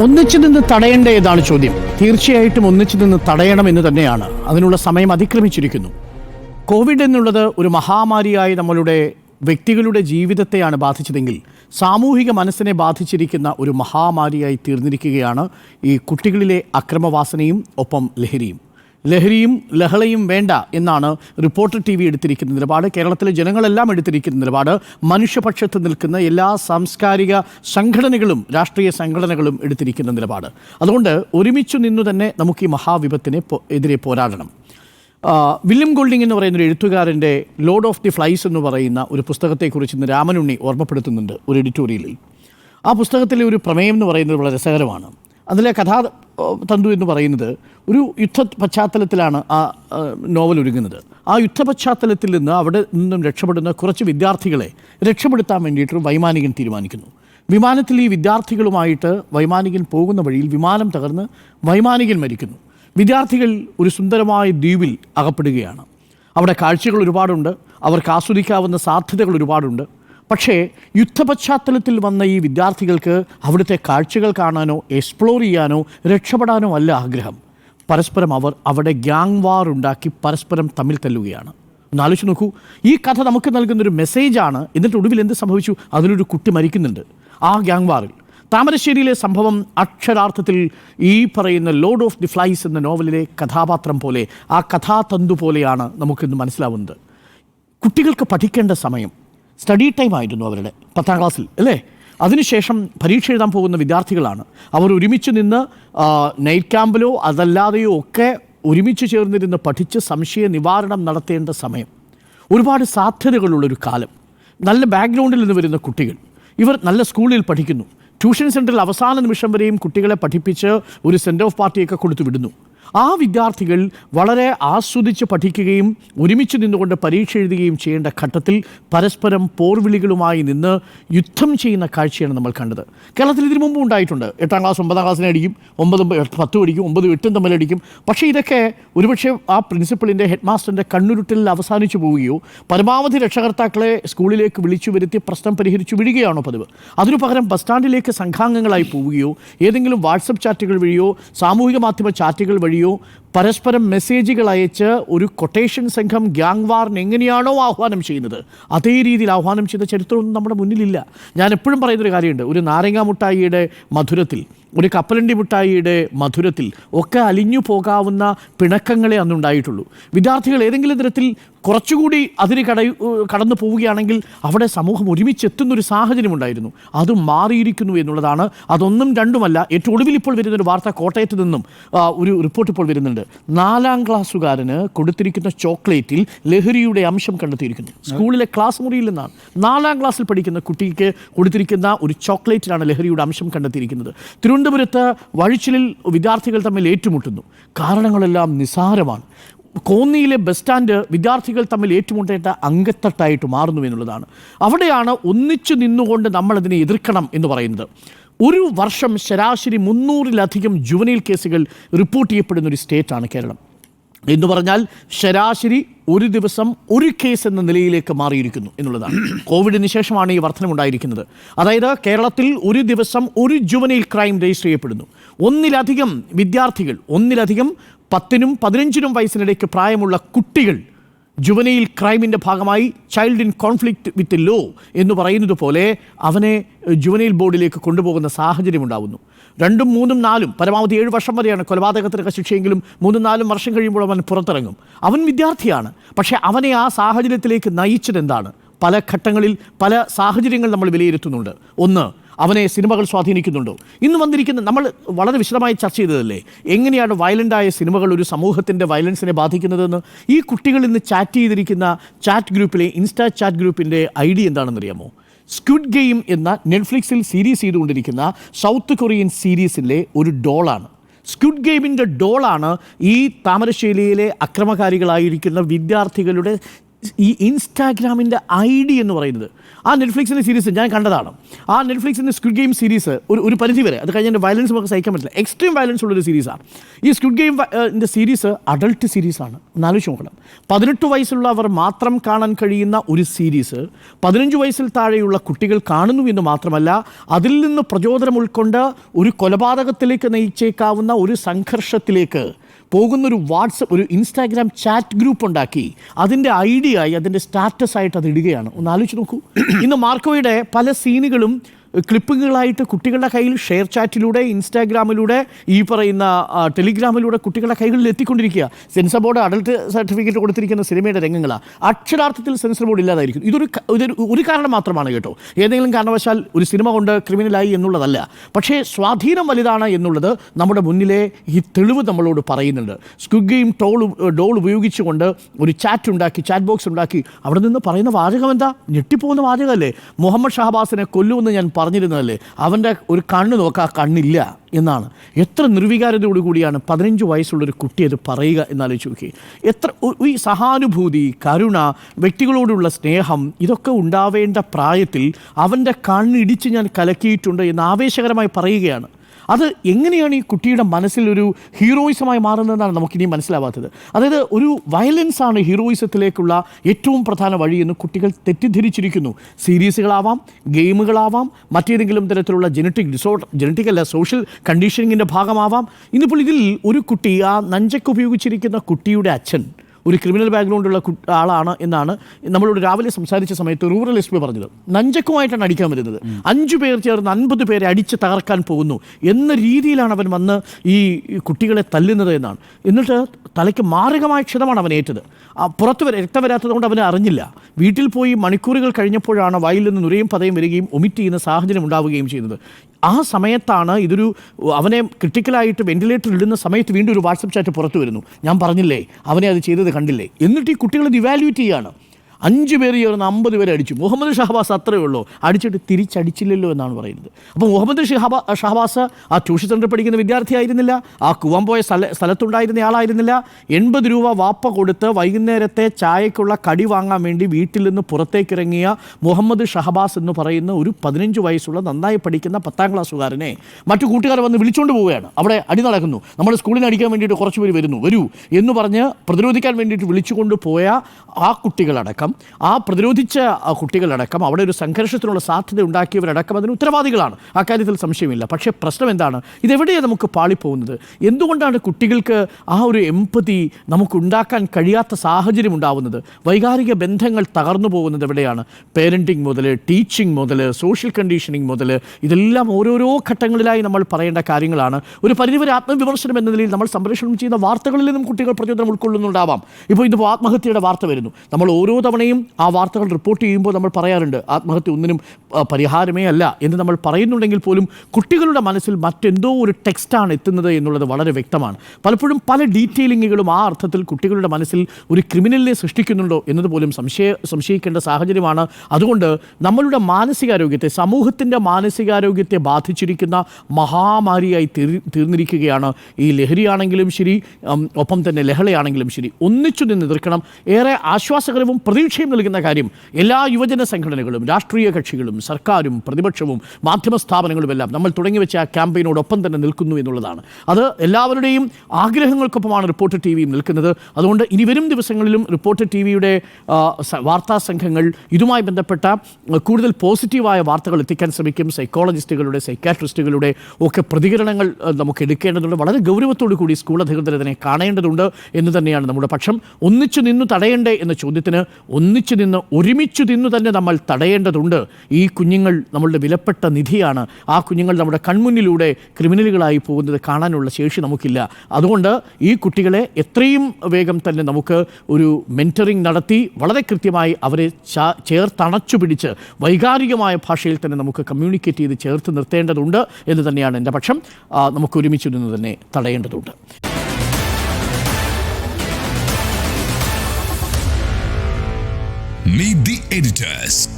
ഒന്നിച്ചു നിന്ന് തടയേണ്ട ഏതാണ് ചോദ്യം. തീർച്ചയായിട്ടും ഒന്നിച്ചു നിന്ന് തടയണം എന്ന് തന്നെയാണ്. അതിനുള്ള സമയം അതിക്രമിച്ചിരിക്കുന്നു. കോവിഡ് എന്നുള്ളത് ഒരു മഹാമാരിയായി നമ്മളുടെ വ്യക്തികളുടെ ജീവിതത്തെയാണ് ബാധിച്ചതെങ്കിൽ സാമൂഹിക മനസ്സിനെ ബാധിച്ചിരിക്കുന്ന ഒരു മഹാമാരിയായി തീർന്നിരിക്കുകയാണ് ഈ കുട്ടികളിലെ അക്രമവാസനയും ഒപ്പം ലഹരിയും. ലഹരിയും ലഹളയും വേണ്ട എന്നാണ് റിപ്പോർട്ടർ ടി വി എടുത്തിരിക്കുന്ന നിലപാട്. കേരളത്തിലെ ജനങ്ങളെല്ലാം എടുത്തിരിക്കുന്ന നിലപാട്. മനുഷ്യപക്ഷത്ത് നിൽക്കുന്ന എല്ലാ സാംസ്കാരിക സംഘടനകളും രാഷ്ട്രീയ സംഘടനകളും എടുത്തിരിക്കുന്ന നിലപാട്. അതുകൊണ്ട് ഒരുമിച്ചു നിന്നു തന്നെ നമുക്ക് ഈ മഹാവിപത്തിനെ എതിരെ പോരാടണം. വില്യം ഗോൾഡിംഗ് എന്ന് പറയുന്ന ഒരു എഴുത്തുകാരന്റെ ലോഡ് ഓഫ് ദി ഫ്ലൈസ് എന്ന് പറയുന്ന ഒരു പുസ്തകത്തെക്കുറിച്ച് ഇന്ന് രാമനുണ്ണി ഓർമ്മപ്പെടുത്തുന്നുണ്ട് ഒരു എഡിറ്റോറിയലിൽ. ആ പുസ്തകത്തിലെ ഒരു പ്രമേയം എന്ന് പറയുന്നത് വളരെ രസകരമാണ്. അതിലെ കഥാ തന്തു എന്ന് പറയുന്നത് ഒരു യുദ്ധ പശ്ചാത്തലത്തിലാണ് ആ നോവൽ ഒരുങ്ങുന്നത്. ആ യുദ്ധ പശ്ചാത്തലത്തിൽ നിന്ന് അവിടെ നിന്നും രക്ഷപ്പെടുന്ന കുറച്ച് വിദ്യാർത്ഥികളെ രക്ഷപ്പെടുത്താൻ വേണ്ടിയിട്ട് വൈമാനികൻ തീരുമാനിക്കുന്നു. വിമാനത്തിൽ ഈ വിദ്യാർത്ഥികളുമായിട്ട് വൈമാനികൻ പോകുന്ന വഴിയിൽ വിമാനം തകർന്ന് വൈമാനികൻ മരിക്കുന്നു. വിദ്യാർത്ഥികൾ ഒരു സുന്ദരമായ ദ്വീപിൽ അകപ്പെടുകയാണ്. അവിടെ കാഴ്ചകൾ ഒരുപാടുണ്ട്. അവർക്ക് ആസ്വദിക്കാവുന്ന സാധ്യതകൾ ഒരുപാടുണ്ട്. പക്ഷേ യുദ്ധപശ്ചാത്തലത്തിൽ വന്ന ഈ വിദ്യാർത്ഥികൾക്ക് അവിടുത്തെ കാഴ്ചകൾ കാണാനോ എക്സ്പ്ലോർ ചെയ്യാനോ രക്ഷപ്പെടാനോ അല്ല ആഗ്രഹം. പരസ്പരം അവർ അവിടെ ഗ്യാങ് വാർ ഉണ്ടാക്കി പരസ്പരം തമ്മിൽ തല്ലുകയാണ്. ഒന്ന് ആലോചിച്ച് നോക്കൂ ഈ കഥ നമുക്ക് നൽകുന്നൊരു മെസ്സേജാണ് എന്നിട്ട് ഒടുവിൽ എന്ത് സംഭവിച്ചു? അതിലൊരു കുട്ടി മരിക്കുന്നുണ്ട് ആ ഗ്യാങ് വാറിൽ. താമരശ്ശേരിയിലെ സംഭവം അക്ഷരാർത്ഥത്തിൽ ഈ പറയുന്ന ലോഡ് ഓഫ് ദി ഫ്ലൈസ് എന്ന നോവലിലെ കഥാപാത്രം പോലെ ആ കഥാതന്തു പോലെയാണ് നമുക്കിന്ന് മനസ്സിലാവുന്നത്. കുട്ടികൾക്ക് പഠിക്കേണ്ട സമയം സ്റ്റഡി ടൈം ആയിരുന്നു അവരുടെ പത്താം ക്ലാസ്സിൽ അല്ലേ? അതിനുശേഷം പരീക്ഷ എഴുതാൻ പോകുന്ന വിദ്യാർത്ഥികളാണ്. അവർ ഒരുമിച്ച് നിന്ന് നൈറ്റ് ക്യാമ്പിലോ അതല്ലാതെയോ ഒക്കെ ഒരുമിച്ച് ചേർന്നിരുന്ന് പഠിച്ച് സംശയ നിവാരണം നടത്തേണ്ട സമയം. ഒരുപാട് സാധ്യതകളുള്ളൊരു കാലം. നല്ല ബാക്ക്ഗ്രൗണ്ടിൽ നിന്ന് വരുന്ന കുട്ടികൾ. ഇവർ നല്ല സ്കൂളിൽ പഠിക്കുന്നു. ട്യൂഷൻ സെന്ററിൽ അവസാന നിമിഷം വരെയും കുട്ടികളെ പഠിപ്പിച്ച് ഒരു സെൻഡ് ഓഫ് പാർട്ടിയൊക്കെ കൊടുത്തു വിടുന്നു. ആ വിദ്യാർത്ഥികൾ വളരെ ആസ്വദിച്ച് പഠിക്കുകയും ഒരുമിച്ച് നിന്നുകൊണ്ട് പരീക്ഷ എഴുതുകയും ചെയ്യേണ്ട ഘട്ടത്തിൽ പരസ്പരം പോർവിളികളുമായി നിന്ന് യുദ്ധം ചെയ്യുന്ന കാഴ്ചയാണ് നമ്മൾ കണ്ടത്. കേരളത്തിൽ ഇതിനു മുമ്പ് ഉണ്ടായിട്ടുണ്ട്. എട്ടാം ക്ലാസ് ഒമ്പതാം ക്ലാസ്സിനെ അടിക്കും ഒമ്പത് പത്തും അടിക്കും ഒമ്പതും എട്ടും തമ്മിൽ അടിക്കും. പക്ഷേ ഇതൊക്കെ ഒരുപക്ഷെ ആ പ്രിൻസിപ്പളിന്റെ ഹെഡ് മാസ്റ്ററിന്റെ കണ്ണുരുട്ടിൽ അവസാനിച്ചു പോവുകയോ പരമാവധി രക്ഷകർത്താക്കളെ സ്കൂളിലേക്ക് വിളിച്ചു വരുത്തി പ്രശ്നം പരിഹരിച്ചു വിടുകയാണോ പതിവ്? അതിനു പകരം ബസ് സ്റ്റാൻഡിലേക്ക് സംഘാംഗങ്ങളായി പോവുകയോ ഏതെങ്കിലും വാട്സപ്പ് ചാറ്റുകൾ വഴിയോ സാമൂഹിക മാധ്യമ ചാറ്റുകൾ വഴിയോ പരസ്പരം മെസ്സേജുകൾ അയച്ച് ഒരു കൊട്ടേഷൻ സംഘം ഗ്യാങ് വാറിന് എങ്ങനെയാണോ ആഹ്വാനം ചെയ്യുന്നത്? അതേ രീതിയിൽ ആഹ്വാനം ചെയ്ത ചരിത്രമൊന്നും നമ്മുടെ മുന്നിലില്ല. ഞാൻ എപ്പോഴും പറയുന്നൊരു കാര്യമുണ്ട്. ഒരു നാരങ്ങ മുട്ടായിയുടെ മധുരത്തിൽ ഒരു കപ്പലണ്ടി മുട്ടായിയുടെ മധുരത്തിൽ ഒക്കെ അലിഞ്ഞു പോകാവുന്ന പിണക്കങ്ങളെ അന്നുണ്ടായിട്ടുള്ളൂ വിദ്യാർത്ഥികൾ ഏതെങ്കിലും തരത്തിൽ കുറച്ചുകൂടി അതിന് കട കടന്നു പോവുകയാണെങ്കിൽ അവിടെ സമൂഹം ഒരുമിച്ചെത്തുന്നൊരു സാഹചര്യം ഉണ്ടായിരുന്നു. അത് മാറിയിരിക്കുന്നു എന്നുള്ളതാണ്. അതൊന്നും രണ്ടുമല്ല ഏറ്റവും ഒടുവിൽ ഇപ്പോൾ വരുന്നൊരു വാർത്ത കോട്ടയത്ത് നിന്നും ഒരു റിപ്പോർട്ട് ഇപ്പോൾ വരുന്നുണ്ട്. നാലാം ക്ലാസ്സുകാരന് കൊടുത്തിരിക്കുന്ന ചോക്ലേറ്റിൽ ലഹരിയുടെ അംശം കണ്ടെത്തിയിരിക്കുന്നു. സ്കൂളിലെ ക്ലാസ് മുറിയിൽ നിന്നാണ് നാലാം ക്ലാസ്സിൽ പഠിക്കുന്ന കുട്ടിക്ക് കൊടുത്തിരിക്കുന്ന ഒരു ചോക്ലേറ്റിലാണ് ലഹരിയുടെ അംശം കണ്ടെത്തിയിരിക്കുന്നത്. തിരുവനന്തപുരത്ത് വഴിച്ചിലിൽ വിദ്യാർത്ഥികൾ തമ്മിൽ ഏറ്റുമുട്ടുന്നു. കാരണങ്ങളെല്ലാം നിസാരമാണ്. കോന്നിയിലെ ബസ് സ്റ്റാൻഡ് വിദ്യാർത്ഥികൾ തമ്മിൽ ഏറ്റുമുട്ടേണ്ട അങ്കത്തട്ടായിട്ട് മാറുന്നു എന്നുള്ളതാണ്. അവിടെയാണ് ഒന്നിച്ചു നിന്നുകൊണ്ട് നമ്മളതിനെ എതിർക്കണം എന്ന് പറയുന്നത്. ഒരു വർഷം ശരാശരി മുന്നൂറിലധികം ജുവനൈൽ കേസുകൾ റിപ്പോർട്ട് ചെയ്യപ്പെടുന്ന ഒരു സ്റ്റേറ്റാണ് കേരളം. എന്ന് പറഞ്ഞാൽ ശരാശരി ഒരു ദിവസം ഒരു കേസ് എന്ന നിലയിലേക്ക് മാറിയിരിക്കുന്നു എന്നുള്ളതാണ്. കോവിഡിന് ശേഷമാണ് ഈ വർധനമുണ്ടായിരിക്കുന്നത് അതായത് കേരളത്തിൽ ഒരു ദിവസം ഒരു ജുവനൈൽ ക്രൈം രജിസ്റ്റർ ചെയ്യപ്പെടുന്നു. ഒന്നിലധികം വിദ്യാർത്ഥികൾ ഒന്നിലധികം പത്തിനും പതിനഞ്ചിനും വയസ്സിനിടയ്ക്ക് പ്രായമുള്ള കുട്ടികൾ ജുവനൈൽ ക്രൈമിന്റെ ഭാഗമായി child in conflict with law എന്ന് പറയുന്നത് പോലെ അവനെ ജുവനയിൽ ബോർഡിലേക്ക് കൊണ്ടുപോകുന്ന സാഹചര്യം ഉണ്ടാവുന്നു. രണ്ടും മൂന്നും നാലും പരമാവധി ഏഴ് വർഷം വരെയാണ് കൊലപാതകത്തിനൊക്കെ ശിക്ഷയെങ്കിലും മൂന്നും നാലും വർഷം കഴിയുമ്പോൾ അവൻ പുറത്തിറങ്ങും. അവൻ വിദ്യാർത്ഥിയാണ് പക്ഷേ അവനെ ആ സാഹചര്യത്തിലേക്ക് നയിച്ചതെന്താണ് പല ഘട്ടങ്ങളിൽ പല സാഹചര്യങ്ങൾ നമ്മൾ വിലയിരുത്തുന്നുണ്ട്. ഒന്ന് അവനെ സിനിമകൾ സ്വാധീനിക്കുന്നുണ്ടോ? ഇന്ന് വന്നിരിക്കുന്ന നമ്മൾ വളരെ വിശദമായി ചർച്ച ചെയ്തതല്ലേ? എങ്ങനെയാണ് വയലന്റായ സിനിമകൾ ഒരു സമൂഹത്തിന്റെ വയലൻസിനെ ബാധിക്കുന്നതെന്ന്? ഈ കുട്ടികൾ ഇന്ന് ചാറ്റ് ചെയ്തിരിക്കുന്ന ചാറ്റ് ഗ്രൂപ്പിലെ ഇൻസ്റ്റാ ചാറ്റ് ഗ്രൂപ്പിന്റെ ഐ ഡി എന്താണെന്നറിയാമോ? സ്ക്വിഡ് ഗെയിം എന്ന നെറ്റ്ഫ്ലിക്സിൽ സീരീസ് ചെയ്തുകൊണ്ടിരിക്കുന്ന സൗത്ത് കൊറിയൻ സീരീസിലെ ഒരു ഡോളാണ്. സ്ക്വിഡ് ഗെയിമിന്റെ ഡോളാണ് ഈ താമരശ്ശേരിയിലെ അക്രമകാരികളായിരിക്കുന്ന വിദ്യാർത്ഥികളുടെ ഈ ഇൻസ്റ്റാഗ്രാമിന്റെ ഐ ഡി എന്ന് പറയുന്നത്. ആ നെറ്റ്ഫ്ലിക്സിന്റെ സീരീസ് ഞാൻ കണ്ടതാണ്. ആ നെറ്റ്ഫ്ലിക്സിന്റെ സ്ക്വിഡ് ഗെയിം സീരീസ് ഒരു ഒരു പരിധി വരെ അത് കഴിഞ്ഞാൽ വയലൻസ് നമുക്ക് സഹിക്കാൻ പറ്റില്ല. എക്സ്ട്രീം വയലൻസ് ഉള്ളൊരു സീരീസാണ് ഈ സ്ക്വിഡ് ഗെയിം സീരീസ് അഡൾട്ട് സീരീസാണ്. എന്നാലോചിച്ച് നോക്കണം. പതിനെട്ട് വയസ്സുള്ളവർ മാത്രം കാണാൻ കഴിയുന്ന ഒരു സീരീസ് പതിനഞ്ച് വയസ്സിൽ താഴെയുള്ള കുട്ടികൾ കാണുന്നു എന്ന് മാത്രമല്ല അതിൽ നിന്ന് പ്രചോദനം ഉൾക്കൊണ്ട് ഒരു കൊലപാതകത്തിലേക്ക് നയിച്ചേക്കാവുന്ന ഒരു സംഘർഷത്തിലേക്ക് പോകുന്നൊരു വാട്സപ്പ് ഒരു ഇൻസ്റ്റാഗ്രാം ചാറ്റ് ഗ്രൂപ്പ് ഉണ്ടാക്കി. അതിന്റെ ഐഡിയ ആയി അതിന്റെ സ്റ്റാറ്റസ് ആയിട്ട് അത് ഇടുകയാണ്. ഒന്ന് ആലോചിച്ച് നോക്കൂ. ഇന്ന് മാർക്കോയുടെ പല സീനുകളും ക്ലിപ്പിങ്ങുകളായിട്ട് കുട്ടികളുടെ കയ്യിൽ ഷെയർ ചാറ്റിലൂടെ ഇൻസ്റ്റാഗ്രാമിലൂടെ ഈ പറയുന്ന ടെലിഗ്രാമിലൂടെ കുട്ടികളുടെ കൈകളിൽ എത്തിക്കൊണ്ടിരിക്കുക. സെൻസർ ബോർഡ് അഡൾട്ട് സർട്ടിഫിക്കറ്റ് കൊടുത്തിരിക്കുന്ന സിനിമയുടെ രംഗങ്ങളാണ് അക്ഷരാർത്ഥത്തിൽ സെൻസർ ബോർഡ് ഇല്ലാതായിരിക്കും. ഇതൊരു ഇതൊരു ഒരു കാരണം മാത്രമാണ് കേട്ടോ. ഏതെങ്കിലും കാരണവശാൽ ഒരു സിനിമ കൊണ്ട് ക്രിമിനലായി എന്നുള്ളതല്ല. പക്ഷേ സ്വാധീനം വലുതാണ് എന്നുള്ളത് നമ്മുടെ മുന്നിലെ ഈ തെളിവ് നമ്മളോട് പറയുന്നുണ്ട്. സ്ക്വിഡ് ഗെയിം ടോൾ ഡോൾ ഉപയോഗിച്ചുകൊണ്ട് ഒരു ചാറ്റ് ഉണ്ടാക്കി ചാറ്റ് ബോക്സ് ഉണ്ടാക്കി അവിടെ നിന്ന് പറയുന്ന വാചകം എന്താ ഞെട്ടിപ്പോകുന്ന വാചകമല്ലേ? മുഹമ്മദ് ഷഹബാസിനെ കൊല്ലുമെന്ന് ഞാൻ പറഞ്ഞിരുന്നതല്ലേ? അവന്റെ ഒരു കണ്ണ് നോക്കാ കണ്ണില്ല എന്നാണ്. എത്ര നിർവികാരതയോടു കൂടിയാണ് പതിനഞ്ച് വയസ്സുള്ളൊരു കുട്ടി അത് പറയുക എന്നാലോചിച്ച് നോക്കി എത്ര ഈ സഹാനുഭൂതി കരുണ വ്യക്തികളോടുള്ള സ്നേഹം ഇതൊക്കെ ഉണ്ടാവേണ്ട പ്രായത്തിൽ അവന്റെ കണ്ണിടിച്ച് ഞാൻ കലക്കിയിട്ടുണ്ട് എന്ന് ആവേശകരമായി പറയുകയാണ്. അത് എങ്ങനെയാണ് ഈ കുട്ടിയുടെ മനസ്സിൽ ഒരു ഹീറോയിസമായി മാറുന്നതെന്നാണ് നമുക്കിനി മനസ്സിലാവാത്തത്. അതായത് ഒരു വയലൻസ് ആണ് ഹീറോയിസത്തിലേക്കുള്ള ഏറ്റവും പ്രധാന വഴി എന്ന് കുട്ടികൾ തെറ്റിദ്ധരിച്ചിരിക്കുന്നു. സീരീസുകളാവാം ഗെയിമുകളാവാം മറ്റേതെങ്കിലും തരത്തിലുള്ള ജനറ്റിക് ഡിസോർഡർ ജനറ്റിക് അല്ല സോഷ്യൽ കണ്ടീഷനിങ്ങിന്റെ ഭാഗമാവാം. ഇന്നിപ്പോൾ ഇതിൽ ഒരു കുട്ടി ആ നഞ്ചക്ക് ഉപയോഗിച്ചിരിക്കുന്ന കുട്ടിയുടെ അച്ഛൻ ഒരു ക്രിമിനൽ ബാക്ക്ഗ്രൗണ്ടുള്ള ആളാണ് എന്നാണ് നമ്മളോട് രാവിലെ സംസാരിച്ച സമയത്ത് റൂറൽ എസ് പി പറഞ്ഞത്. നഞ്ചക്കുമായിട്ടാണ് അടിക്കാൻ വരുന്നത് അഞ്ചു പേർ ചേർന്ന് അൻപത് പേരെ അടിച്ച് തകർക്കാൻ പോകുന്നു. എന്ന രീതിയിലാണ് അവൻ വന്ന് ഈ കുട്ടികളെ തല്ലുന്നത് എന്നാണ്. എന്നിട്ട് തലയ്ക്ക് മാരകമായ ക്ഷതമാണ് അവൻ ഏറ്റത്. പുറത്ത് വരെ രക്തം വരാത്തത് കൊണ്ട് അവനെ അറിഞ്ഞില്ല. വീട്ടിൽ പോയി മണിക്കൂറുകൾ കഴിഞ്ഞപ്പോഴാണ് വായിൽ നിന്ന് നുരയും പതയും വരികയും ഒമിറ്റ് ചെയ്യുന്ന സാഹചര്യം ഉണ്ടാവുകയും ചെയ്യുന്നത്. ആ സമയത്താണ് ഇതൊരു അവനെ ക്രിട്ടിക്കലായിട്ട് വെന്റിലേറ്ററിൽ ഇടുന്ന സമയത്ത് വീണ്ടും ഒരു വാട്സപ്പ് ചാറ്റ് പുറത്തു വരുന്നു. ഞാൻ പറഞ്ഞില്ലേ അവനെ അത് ചെയ്തത് കണ്ടില്ലേ? എന്നിട്ട് ഈ കുട്ടികൾ ഇവാലുവേറ്റ് ചെയ്യുകയാണ് അഞ്ച് പേര് ചേർന്ന് അമ്പത് പേരെ അടിച്ചു. മുഹമ്മദ് ഷഹബാസ് അത്രയേ ഉള്ളൂ. അടിച്ചിട്ട് തിരിച്ചടിച്ചില്ലല്ലോ എന്നാണ് പറയുന്നത്. അപ്പോൾ മുഹമ്മദ് ഷഹബാ ഷഹബാസ് ആ ട്യൂഷൻ സെന്ററിൽ പഠിക്കുന്ന വിദ്യാർത്ഥിയായിരുന്നില്ല ആ കുവാൻ പോയ സ്ഥല സ്ഥലത്തുണ്ടായിരുന്ന ആളായിരുന്നില്ല. എൺപത് രൂപ വാപ്പ കൊടുത്ത് വൈകുന്നേരത്തെ ചായക്കുള്ള കടി വാങ്ങാൻ വേണ്ടി വീട്ടിൽ നിന്ന് പുറത്തേക്കിറങ്ങിയ മുഹമ്മദ് ഷഹബാസ് എന്ന് പറയുന്ന ഒരു പതിനഞ്ച് വയസ്സുള്ള നന്നായി പഠിക്കുന്ന പത്താം ക്ലാസ്സുകാരനെ മറ്റു കൂട്ടുകാർ വന്ന് വിളിച്ചുകൊണ്ട് പോവുകയാണ്. അവിടെ അടി നടക്കുന്നു. നമ്മൾ സ്കൂളിൽ അടിക്കാൻ വേണ്ടിയിട്ട് കുറച്ച് പേര് വരുന്നു. വരൂ എന്ന് പറഞ്ഞ് പ്രതിരോധിക്കാൻ വേണ്ടിയിട്ട് വിളിച്ചുകൊണ്ട് പോയ ആ കുട്ടികളടക്കം ആ പ്രതിരോധിച്ച കുട്ടികളടക്കം അവിടെ ഒരു സംഘർഷത്തിനുള്ള സാധ്യത ഉണ്ടാക്കിയവരടക്കം അതിന് ഉത്തരവാദികളാണ്. അക്കാര്യത്തിൽ സംശയമില്ല. പക്ഷേ പ്രശ്നം എന്താണ്? ഇതെവിടെയാണ് നമുക്ക് പാളിപ്പോകുന്നത്? എന്തുകൊണ്ടാണ് കുട്ടികൾക്ക് ആ ഒരു എമ്പതി നമുക്ക് ഉണ്ടാക്കാൻ കഴിയാത്ത സാഹചര്യം ഉണ്ടാവുന്നത്? വൈകാരിക ബന്ധങ്ങൾ തകർന്നു പോകുന്നത് എവിടെയാണ്? പേരന്റിങ് മുതൽ ടീച്ചിങ് മുതൽ സോഷ്യൽ കണ്ടീഷനിങ് മുതൽ ഇതെല്ലാം ഓരോരോ ഘട്ടങ്ങളിലായി നമ്മൾ പറയേണ്ട കാര്യങ്ങളാണ്. ഒരു പരിധിവരെ ആത്മവിമർശനം എന്ന നിലയിൽ നമ്മൾ സംപ്രേഷണം ചെയ്യുന്ന വാർത്തകളിൽ നിന്നും കുട്ടികൾ പ്രചോദനം ഉൾക്കൊള്ളുന്നുണ്ടാവാം. ഇപ്പോൾ ഇതിപ്പോൾ ആത്മഹത്യയുടെ വാർത്ത വരുന്നു. നമ്മൾ ഓരോ തവണയും ആ വാർത്തകൾ റിപ്പോർട്ട് ചെയ്യുമ്പോൾ നമ്മൾ പറയാറുണ്ട് ആത്മഹത്യ ഒന്നിനും പരിഹാരമേ അല്ല എന്ന് നമ്മൾ പറയുന്നുണ്ടെങ്കിൽ പോലും കുട്ടികളുടെ മനസ്സിൽ മറ്റെന്തോ ഒരു ടെക്സ്റ്റാണ് എത്തുന്നത് എന്നുള്ളത് വളരെ വ്യക്തമാണ്. പലപ്പോഴും പല ഡീറ്റെയിലിങ്ങുകളും ആ അർത്ഥത്തിൽ കുട്ടികളുടെ മനസ്സിൽ ഒരു ക്രിമിനലിനെ സൃഷ്ടിക്കുന്നുണ്ടോ എന്നത് പോലും സംശയ സംശയിക്കേണ്ട സാഹചര്യമാണ്. അതുകൊണ്ട് നമ്മളുടെ മാനസികാരോഗ്യത്തെ സമൂഹത്തിന്റെ മാനസികാരോഗ്യത്തെ ബാധിച്ചിരിക്കുന്ന മഹാമാരിയായി തീർ തീർന്നിരിക്കുകയാണ്. ഈ ലഹരിയാണെങ്കിലും ശരി ഒപ്പം തന്നെ ലഹളയാണെങ്കിലും ശരി ഒന്നിച്ചു നിന്ന് എതിർക്കണം. ഏറെ ആശ്വാസകരവും പ്രതീക്ഷയും നൽകുന്ന കാര്യം എല്ലാ യുവജന സംഘടനകളും രാഷ്ട്രീയ കക്ഷികളും സർക്കാരും പ്രതിപക്ഷവും മാധ്യമ സ്ഥാപനങ്ങളും എല്ലാം നമ്മൾ തുടങ്ങി വെച്ച ആ ക്യാമ്പയിനോടൊപ്പം തന്നെ നിൽക്കുന്നു എന്നുള്ളതാണ്. അത് എല്ലാവരുടെയും ആഗ്രഹങ്ങൾക്കൊപ്പമാണ് റിപ്പോർട്ടർ ടി വിയും നിൽക്കുന്നത്. അതുകൊണ്ട് ഇനി വരും ദിവസങ്ങളിലും റിപ്പോർട്ടർ ടി വിയുടെ വാർത്താ സംഘങ്ങൾ ഇതുമായി ബന്ധപ്പെട്ട കൂടുതൽ പോസിറ്റീവായ വാർത്തകൾ എത്തിക്കാൻ ശ്രമിക്കും. സൈക്കോളജിസ്റ്റുകളുടെ സൈക്കാട്രിസ്റ്റുകളുടെ ഒക്കെ പ്രതികരണങ്ങൾ നമുക്ക് എടുക്കേണ്ടതുണ്ട്. വളരെ ഗൗരവത്തോടു കൂടി സ്കൂൾ അധികൃതർ ഇതിനെ കാണേണ്ടതുണ്ട് എന്ന് തന്നെയാണ് നമ്മുടെ പക്ഷം. ഒന്നിച്ചു നിന്നു തടയണ്ടേ എന്ന ചോദ്യത്തിന് ഒന്നിച്ചു നിന്ന് ഒരുമിച്ചു നിന്ന് തന്നെ നമ്മൾ തടയേണ്ടതുണ്ട്. ഈ കുഞ്ഞുങ്ങൾ നമ്മളുടെ വിലപ്പെട്ട നിധിയാണ്. ആ കുഞ്ഞുങ്ങൾ നമ്മുടെ കൺമുന്നിലൂടെ ക്രിമിനലുകളായി പോകുന്നത് കാണാനുള്ള ശേഷി നമുക്കില്ല. അതുകൊണ്ട് ഈ കുട്ടികളെ എത്രയും വേഗം തന്നെ നമുക്ക് ഒരു മെന്ററിങ് നടത്തി വളരെ കൃത്യമായി അവരെ ചേർത്തണച്ചു പിടിച്ച് വൈകാരികമായ ഭാഷയിൽ തന്നെ നമുക്ക് കമ്മ്യൂണിക്കേറ്റ് ചെയ്ത് ചേർത്ത് നിർത്തേണ്ടതുണ്ട് എന്ന് തന്നെയാണ് എന്റെ പക്ഷം. നമുക്ക് ഒരുമിച്ച് നിന്ന് തന്നെ തടയേണ്ടതുണ്ട്. Meet the editors.